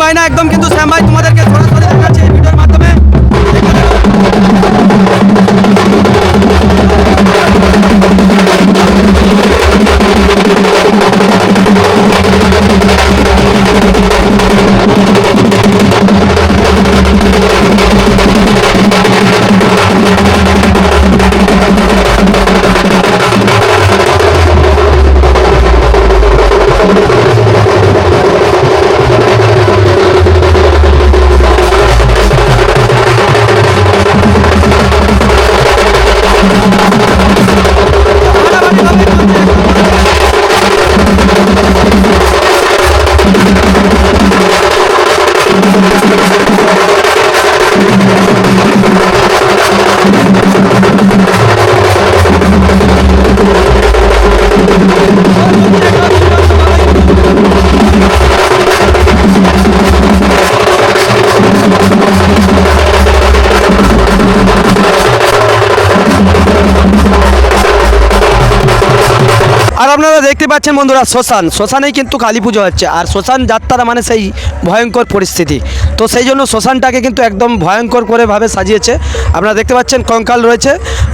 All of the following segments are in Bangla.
বায়না একদম কিন্তু শ্যাম ভাই তোমাদেরকে আপনারা দেখতে পাচ্ছেন বন্ধুরা শ্মশান। শ্মশানেই কিন্তু কালী পুজো হচ্ছে। আর শ্মশান যাত্রা মানে সেই ভয়ঙ্কর পরিস্থিতি। তো সেই জন্য শ্মশানটাকে কিন্তু একদম ভয়ঙ্কর করেভাবে সাজিয়েছে। আপনারা দেখতে পাচ্ছেন কঙ্কাল রয়েছে,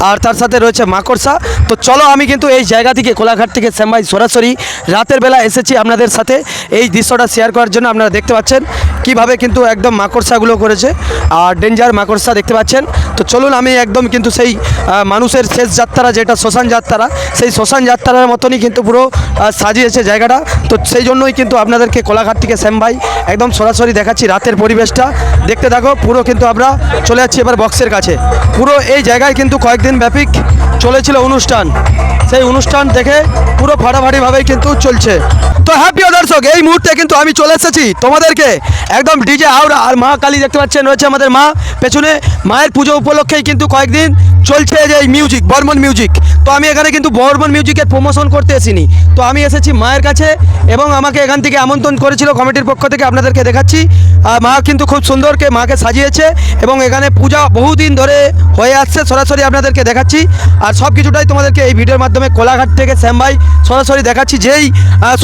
আর তার সাথে রয়েছে মাকড়সা। তো চলো আমি কিন্তু এই জায়গা থেকে কোলাঘাট থেকে শ্যামভাই সরাসরি রাতের বেলা এসেছি আপনাদের সাথে। এই দৃশ্যটা শেয়ার করার জন্য আপনারা দেখতে পাচ্ছেন কীভাবে কিন্তু একদম মাকড়সাগুলো করেছে আর ডেঞ্জার মাকড়সা দেখতে পাচ্ছেন। তো চলুন আমি একদম কিন্তু সেই মানুষের শেষ যাত্রা যেটা শ্মশান যাত্রা, সেই শ্মশান যাত্রার মতনই কিন্তু পুরো সাজিয়েছে জায়গাটা। তো সেই জন্যই কিন্তু আপনাদেরকে কোলাঘাট থেকে শ্যাম ভাই একদম সরাসরি দেখাচ্ছি রাতের পরিবেশটা। দেখতে থাকো, পুরো কিন্তু আমরা চলে যাচ্ছি এবার বক্সের কাছে। পুরো এই জায়গায় কিন্তু কয়েকদিন ব্যাপিক চলেছিল অনুষ্ঠান। সেই অনুষ্ঠান দেখে পুরো ফাটাফাটিভাবেই কিন্তু চলছে। তো হ্যাঁ প্রিয় দর্শক, এই মুহূর্তে কিন্তু আমি চলে এসেছি তোমাদেরকে একদম ডিজে আউরা আর মা কালী দেখতে পাচ্ছেন, রয়েছে আমাদের মা। পেছনে মায়ের পুজো উপলক্ষেই কিন্তু কয়েকদিন চলছে যে এই মিউজিক বর্মন মিউজিক তো আমি এখানে কিন্তু বর্মন মিউজিকের প্রমোশন করতে এসিনি তো আমি এসেছি মায়ের কাছে এবং আমাকে এখান থেকে আমন্ত্রণ করেছিল কমিটির পক্ষ থেকে আপনাদেরকে দেখাচ্ছি। মা কিন্তু খুব সুন্দরকে মাকে সাজিয়েছে এবং এখানে পূজা বহুদিন ধরে হয়ে আসছে। সরাসরি আপনাদেরকে দেখাচ্ছি। আর সব কিছুটাই তোমাদেরকে এই ভিডিওর মাধ্যমে কোলাঘাট থেকে শ্যাম ভাই সরাসরি দেখাচ্ছি। যেই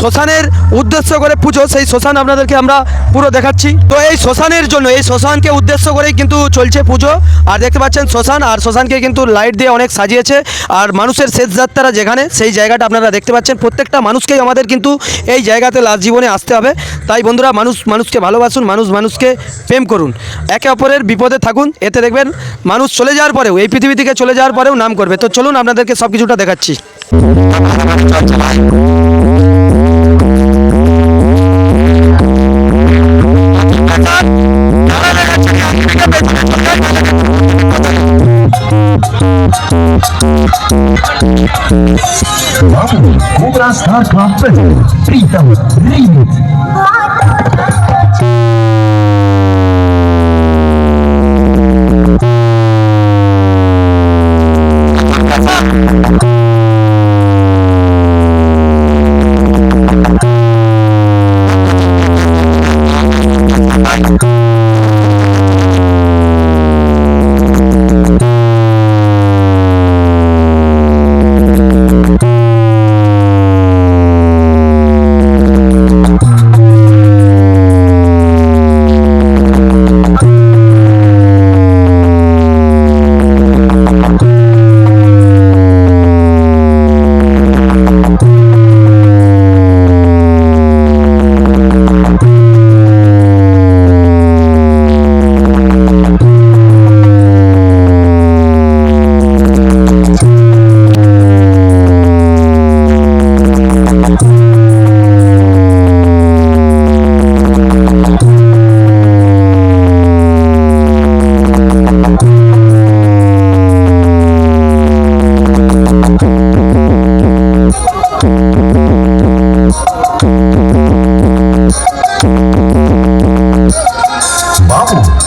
শ্মশানের উদ্দেশ্য করে পুজো, সেই শ্মশান আপনাদেরকে আমরা পুরো দেখাচ্ছি। তো এই শ্মশানের জন্য, এই শ্মশানকে উদ্দেশ্য করেই কিন্তু চলছে পুজো। আর দেখতে পাচ্ছেন শ্মশান, আর শ্মশানকে কিন্তু লাইট দিয়ে অনেক সাজিয়েছে। আর মানুষের শেষ যাত্রা যেখানে, সেই জায়গাটা আপনারা দেখতে পাচ্ছেন। প্রত্যেকটা মানুষকেই আমাদের কিন্তু এই জায়গাতে লাস্ট জীবনে আসতে হবে। তাই বন্ধুরা, মানুষ, মানুষকে ভালোবাসুন, মানুষ মানুষকে প্রেম করুন। একে অপরের বিপদে থাকুন, এতে দেখবেন মানুষ চলে যাওয়ার পরেও, এই পৃথিবী থেকে চলে যাওয়ার পরেও নাম করবে। তো চলুন আপনাদেরকে সব কিছুটা দেখাচ্ছি। Cobra Star Club presents Pritam Remix.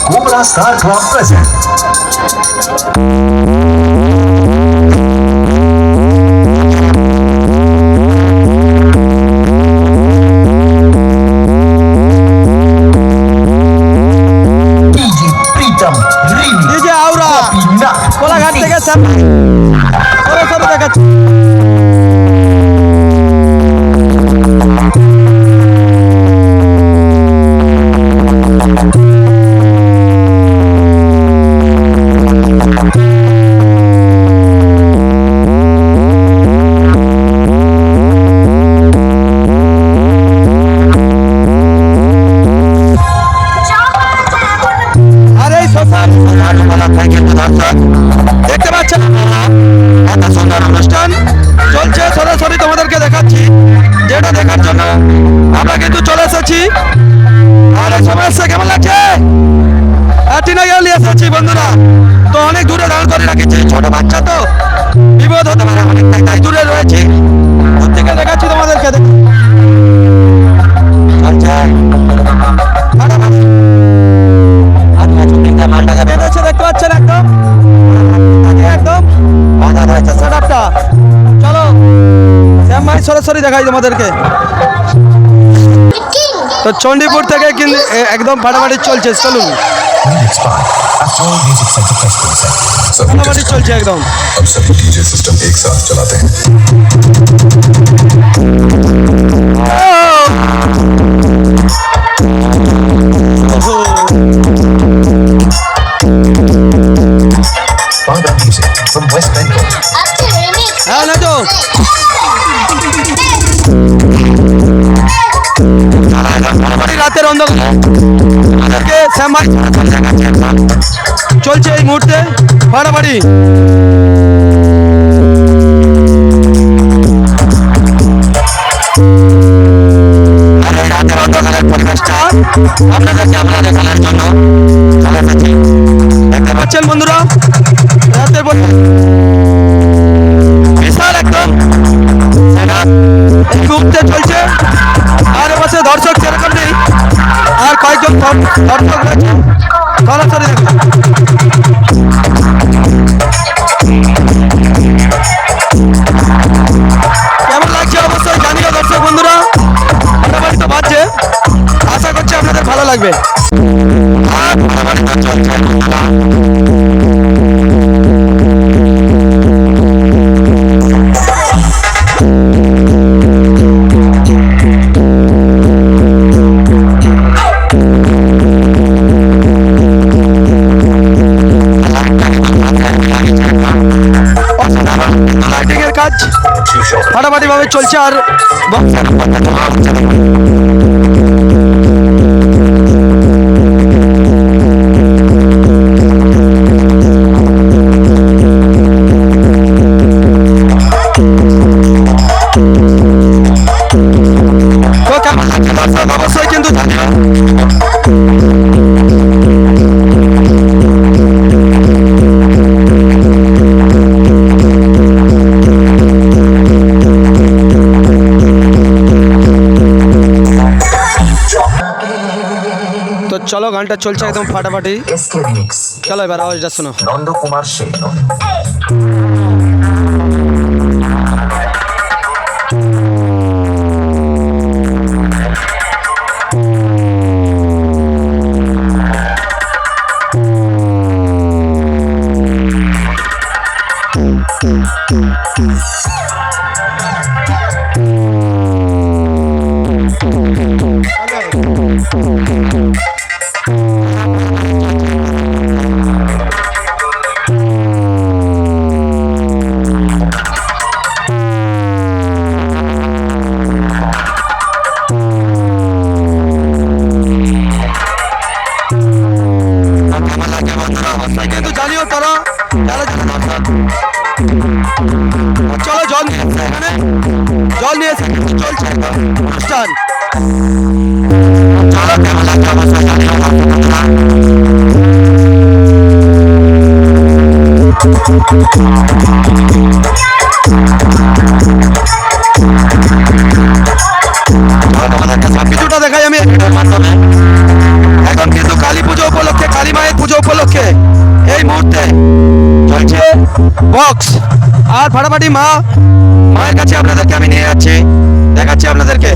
Cobra Star Club present. Kola gante ke sam. Kola এসেছি আর সময় এসে কেমন লাগছে? টিনা গেলি এসেছি বন্ধুরা। তো অনেক দূরে দাঁড় করে রাখেছি ছোট বাচ্চা তো। বিপদ হতে পারে অনেকটাই তাই দূরে রয়েছি। থেকে দেখাচ্ছি তোমাদেরকে? দেখতে পাচ্ছেন একদম? একদম? চলো শ্যাম ভাই সরাসরি দেখাই তোমাদেরকে। তো চণ্ডীপুর থেকে কিন্তু এ- একদম ফাটাফাটি চলছে চলুন Music Spot, Astral Music Center Festival Set. सभी ফাটাফাটি চলছে একদম ফাটাফাটি রাতের অন্ধকারে শ্যাম? চলছে এই মুহূর্তে বন্ধুরা রাতের বিশাল একদম। চলছে সরাসরি কেমন লাগছে? অবশ্যই জানিও দর্শক বন্ধুরা। মোটামুটি তো আশা করছি আপনাদের ভালো লাগবে। ফাটাফাটি ভাবে গানটা চলছে একদম ফাটাফাটি. চলো এবার আওয়াজটা শোনো। নন্দ কুমার সেন। কেমন অবশ্যই কিন্তু জানিও তারা। যারা যারা দর্শক চলো জল নিয়ে এখানে। জল নিয়ে এসে চলছে অনুষ্ঠান। চলো কেমন লাগছে অবশ্যই জানিও Thank তোমাদেরকে বক্স। আর ফাটাফাটি মা। মায়ের কাছে আপনাদেরকে আমি নিয়ে যাচ্ছি। দেখাচ্ছি আপনাদেরকে।